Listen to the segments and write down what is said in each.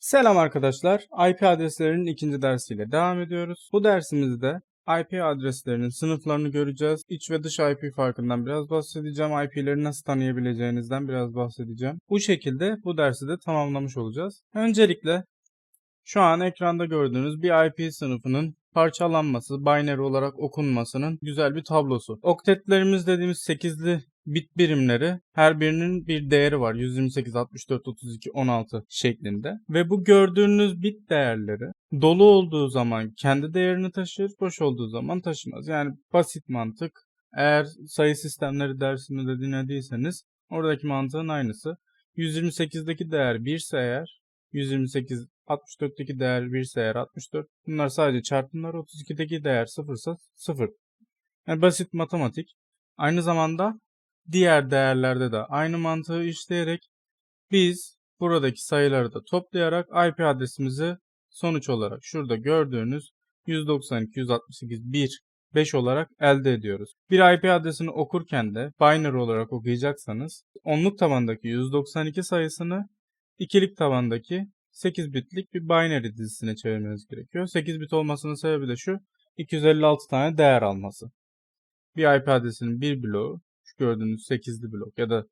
Selam arkadaşlar. IP adreslerinin ikinci dersiyle devam ediyoruz. Bu dersimizde IP adreslerinin sınıflarını göreceğiz. İç ve dış IP farkından biraz bahsedeceğim. IP'leri nasıl tanıyabileceğinizden biraz bahsedeceğim. Bu şekilde bu dersi de tamamlamış olacağız. Öncelikle şu an ekranda gördüğünüz bir IP sınıfının parçalanması, binary olarak okunmasının güzel bir tablosu. Oktetlerimiz dediğimiz 8'li bit birimleri her birinin bir değeri var. 128, 64, 32, 16 şeklinde. Ve bu gördüğünüz bit değerleri dolu olduğu zaman kendi değerini taşır, boş olduğu zaman taşımaz. Yani basit mantık. Eğer sayı sistemleri dersini de dinlediyseniz oradaki mantığın aynısı. 128'deki değer 1 ise eğer 128 64'teki değer 1 ise eğer 64. Bunlar sadece çarpımlar. 32'deki değer 0 ise 0. Yani basit matematik. Aynı zamanda diğer değerlerde de aynı mantığı işleyerek biz buradaki sayıları da toplayarak IP adresimizi sonuç olarak şurada gördüğünüz 192, 168, 1, 5 olarak elde ediyoruz. Bir IP adresini okurken de binary olarak okuyacaksanız onluk tabandaki 192 sayısını ikilik tabandaki 8 bitlik bir binary dizisine çevirmeniz gerekiyor. 8 bit olmasının sebebi de şu 256 tane değer alması. Bir IP adresinin bir bloğu gördüğünüz 8'li blok ya da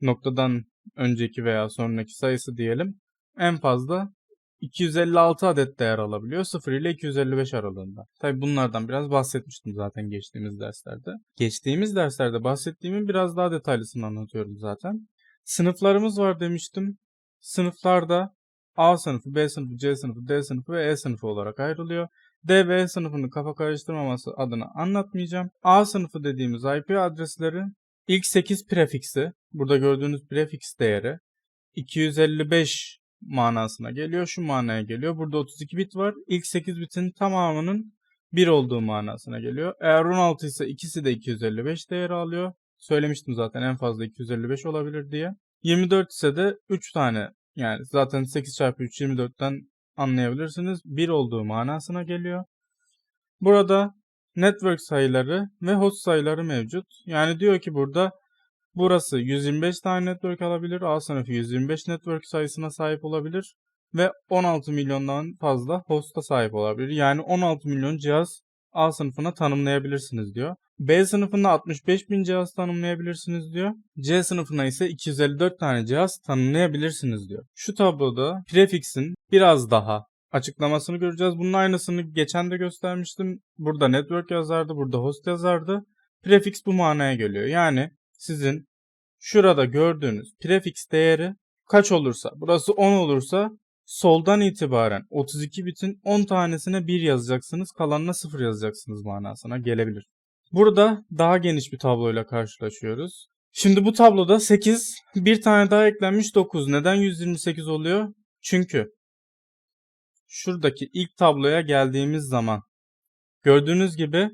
noktadan önceki veya sonraki sayısı diyelim en fazla 256 adet değer alabiliyor 0 ile 255 aralığında. Tabi bunlardan biraz bahsetmiştim zaten geçtiğimiz derslerde. Geçtiğimiz derslerde bahsettiğimin biraz daha detaylısını anlatıyorum zaten. Sınıflarımız var demiştim. Sınıflarda A sınıfı, B sınıfı, C sınıfı, D sınıfı ve E sınıfı olarak ayrılıyor. D ve E sınıfının kafa karıştırmaması adına anlatmayacağım. A sınıfı dediğimiz IP adresleri ilk 8 prefiksi, burada gördüğünüz prefiks değeri 255 manasına geliyor. Şu manaya geliyor. Burada 32 bit var. İlk 8 bitin tamamının 1 olduğu manasına geliyor. Eğer 16 ise ikisi de 255 değeri alıyor. Söylemiştim zaten en fazla 255 olabilir diye. 24 ise de 3 tane yani zaten 8 çarpı 3 24'ten anlayabilirsiniz. 1 olduğu manasına geliyor. Burada network sayıları ve host sayıları mevcut. Yani diyor ki burada burası 125 tane network alabilir. A sınıfı 125 network sayısına sahip olabilir. Ve 16 milyondan fazla hosta sahip olabilir. Yani 16 milyon cihaz A sınıfına tanımlayabilirsiniz diyor. B sınıfında 65 bin cihaz tanımlayabilirsiniz diyor. C sınıfına ise 254 tane cihaz tanımlayabilirsiniz diyor. Şu tabloda prefix'in biraz daha açıklamasını göreceğiz. Bunun aynısını geçen de göstermiştim. Burada network yazardı, burada host yazardı. Prefix bu manaya geliyor. Yani sizin şurada gördüğünüz prefix değeri kaç olursa, burası 10 olursa soldan itibaren 32 bitin 10 tanesine 1 yazacaksınız, kalanına 0 yazacaksınız manasına gelebilir. Burada daha geniş bir tabloyla karşılaşıyoruz. Şimdi bu tabloda 8, bir tane daha eklenmiş 9. Neden 128 oluyor? Çünkü şuradaki ilk tabloya geldiğimiz zaman gördüğünüz gibi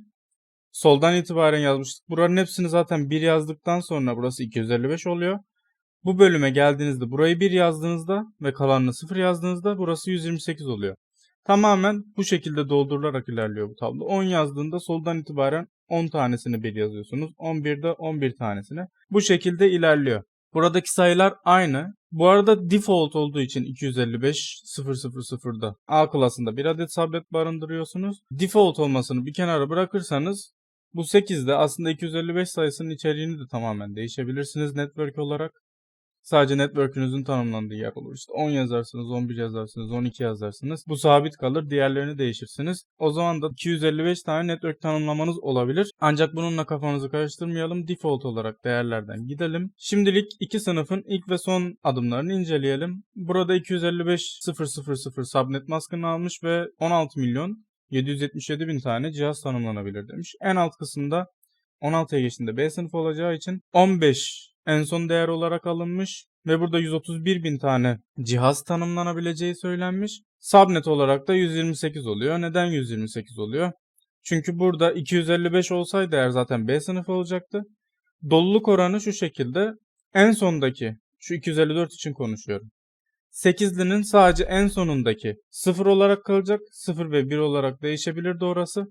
soldan itibaren yazmıştık. Buranın hepsini zaten 1 yazdıktan sonra burası 255 oluyor. Bu bölüme geldiğinizde burayı 1 yazdığınızda ve kalanını 0 yazdığınızda burası 128 oluyor. Tamamen bu şekilde doldurularak ilerliyor bu tablo. 10 yazdığında soldan itibaren 10 tanesini 1 yazıyorsunuz. 11'de 11 tanesini. Bu şekilde ilerliyor. Buradaki sayılar aynı. Bu arada default olduğu için 255 000'da A klasında bir adet subnet barındırıyorsunuz. Default olmasını bir kenara bırakırsanız bu 8'de aslında 255 sayısının içeriğini de tamamen değişebilirsiniz network olarak. Sadece network'ünüzün tanımlandığı yer olur. İşte 10 yazarsınız, 11 yazarsınız, 12 yazarsınız. Bu sabit kalır. Diğerlerini değişirsiniz. O zaman da 255 tane network tanımlamanız olabilir. Ancak bununla kafanızı karıştırmayalım. Default olarak değerlerden gidelim. Şimdilik iki sınıfın ilk ve son adımlarını inceleyelim. Burada 255 000 subnet maskını almış ve 16 milyon 777 bin tane cihaz tanımlanabilir demiş. En alt kısımda 16'ya geçtiğinde B sınıfı olacağı için 15 en son değer olarak alınmış ve burada 131 bin tane cihaz tanımlanabileceği söylenmiş. Subnet olarak da 128 oluyor. Neden 128 oluyor? Çünkü burada 255 olsaydı eğer zaten B sınıfı olacaktı. Doluluk oranı şu şekilde. En sondaki, şu 254 için konuşuyorum. 8'linin sadece en sonundaki 0 olarak kalacak. 0 ve 1 olarak değişebilirdi orası.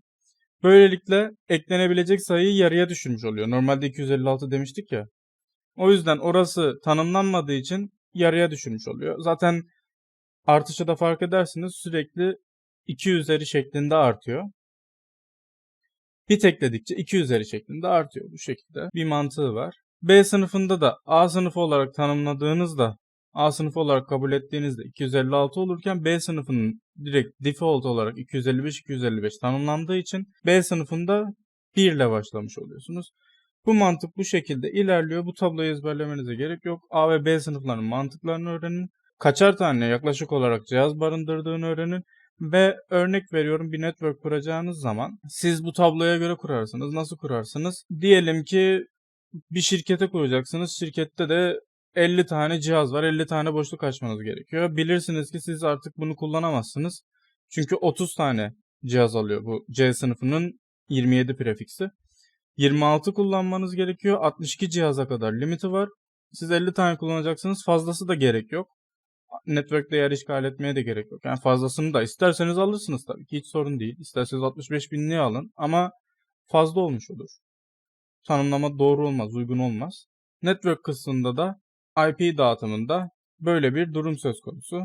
Böylelikle eklenebilecek sayıyı yarıya düşürmüş oluyor. Normalde 256 demiştik ya. O yüzden orası tanımlanmadığı için yarıya düşürmüş oluyor. Zaten Artışı da fark edersiniz sürekli 2 üzeri şeklinde artıyor. Bit ekledikçe 2 üzeri şeklinde artıyor bu şekilde. Bir mantığı var. B sınıfında da A sınıfı olarak tanımladığınızda A sınıfı olarak kabul ettiğinizde 256 olurken B sınıfının direkt default olarak 255-255 tanımlandığı için B sınıfında 1 ile başlamış oluyorsunuz. Bu mantık bu şekilde ilerliyor. Bu tabloyu ezberlemenize gerek yok. A ve B sınıflarının mantıklarını öğrenin. Kaçar tane yaklaşık olarak cihaz barındırdığını öğrenin. Ve örnek veriyorum bir network kuracağınız zaman siz bu tabloya göre kurarsınız. Nasıl kurarsınız? Diyelim ki bir şirkete kuracaksınız. Şirkette de 50 tane cihaz var. 50 tane boşluk açmanız gerekiyor. Bilirsiniz ki siz artık bunu kullanamazsınız. Çünkü 30 tane cihaz alıyor bu C sınıfının 27 prefiksi. 26 kullanmanız gerekiyor. 62 cihaza kadar limiti var. Siz 50 tane kullanacaksınız. Fazlası da gerek yok. Network'te yer işgal etmeye de gerek yok. Yani fazlasını da isterseniz alırsınız tabii ki hiç sorun değil. İsterseniz 65 binliği alın ama fazla olmuş olur. Tanımlama doğru olmaz, uygun olmaz. Network kısmında da IP dağıtımında böyle bir durum söz konusu.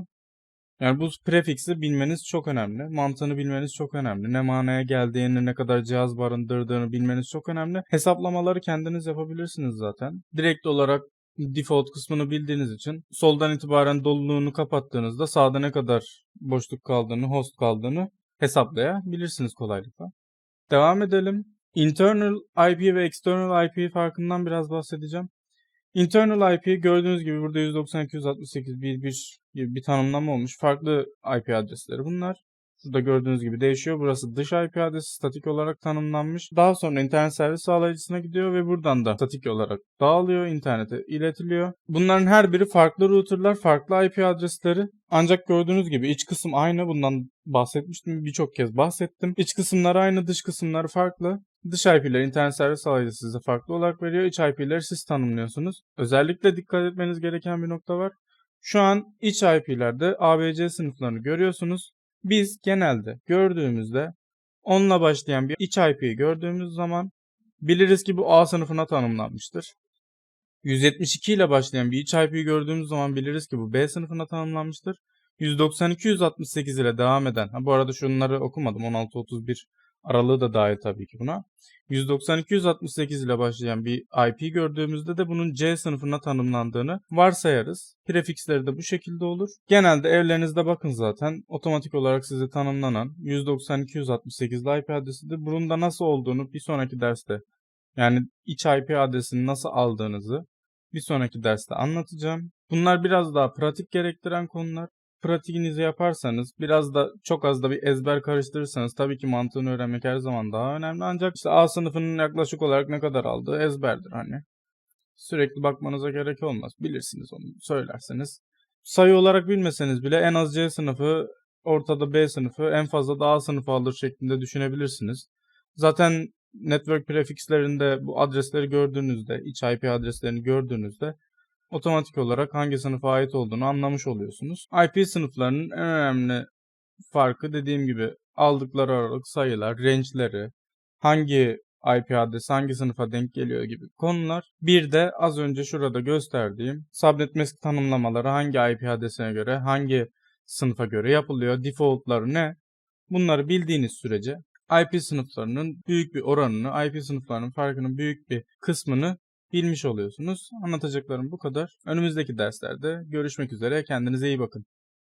Yani bu prefiksi bilmeniz çok önemli. Mantığını bilmeniz çok önemli. Ne manaya geldiğini, ne kadar cihaz barındırdığını bilmeniz çok önemli. Hesaplamaları kendiniz yapabilirsiniz zaten. Direkt olarak default kısmını bildiğiniz için soldan itibaren doluluğunu kapattığınızda sağda ne kadar boşluk kaldığını, host kaldığını hesaplayabilirsiniz kolaylıkla. Devam edelim. Internal IP ve External IP farkından biraz bahsedeceğim. Internal IP gördüğünüz gibi burada 192.168.1.1 gibi bir tanımlama olmuş. Farklı IP adresleri bunlar. Şurada gördüğünüz gibi değişiyor. Burası dış IP adresi statik olarak tanımlanmış. Daha sonra internet servis sağlayıcısına gidiyor ve buradan da statik olarak dağılıyor, internete iletiliyor. Bunların her biri farklı routerlar, farklı IP adresleri. Ancak gördüğünüz gibi iç kısım aynı. Bundan bahsetmiştim. Birçok kez bahsettim. İç kısımlar aynı, dış kısımlar farklı. Dış IP'ler internet servis sağlayıcısı size farklı olarak veriyor. İç IP'leri siz tanımlıyorsunuz. Özellikle dikkat etmeniz gereken bir nokta var. Şu an iç IP'lerde ABC sınıflarını görüyorsunuz. Biz genelde gördüğümüzde onunla başlayan bir iç IP'yi gördüğümüz zaman biliriz ki bu A sınıfına tanımlanmıştır. 172 ile başlayan bir iç IP'yi gördüğümüz zaman biliriz ki bu B sınıfına tanımlanmıştır. 192.168 ile devam eden, ha bu arada şunları okumadım 16.31 aralığı da dahil tabii ki buna. 192.168 ile başlayan bir IP gördüğümüzde de bunun C sınıfına tanımlandığını varsayarız. Prefiksleri de bu şekilde olur. Genelde evlerinizde bakın zaten otomatik olarak size tanımlanan 192.168 IP adresidir. Bunun da nasıl olduğunu bir sonraki derste yani iç IP adresini nasıl aldığınızı bir sonraki derste anlatacağım. Bunlar biraz daha pratik gerektiren konular pratiğinizi yaparsanız biraz da çok az da bir ezber karıştırırsanız tabii ki mantığını öğrenmek her zaman daha önemli. Ancak işte A sınıfının yaklaşık olarak ne kadar aldığı ezberdir hani. Sürekli bakmanıza gerek olmaz. Bilirsiniz onu söylerseniz. Sayı olarak bilmeseniz bile en az C sınıfı, ortada B sınıfı, en fazla da A sınıfı alır şeklinde düşünebilirsiniz. Zaten network prefixlerinde bu adresleri gördüğünüzde, iç IP adreslerini gördüğünüzde otomatik olarak hangi sınıfa ait olduğunu anlamış oluyorsunuz. IP sınıflarının en önemli farkı dediğim gibi aldıkları aralık sayılar, range'leri, hangi IP adresi hangi sınıfa denk geliyor gibi konular. Bir de az önce şurada gösterdiğim subnet mask tanımlamaları hangi IP adresine göre, hangi sınıfa göre yapılıyor, defaultları ne? Bunları bildiğiniz sürece IP sınıflarının büyük bir oranını, IP sınıflarının farkının büyük bir kısmını bilmiş oluyorsunuz. Anlatacaklarım bu kadar. Önümüzdeki derslerde görüşmek üzere. Kendinize iyi bakın.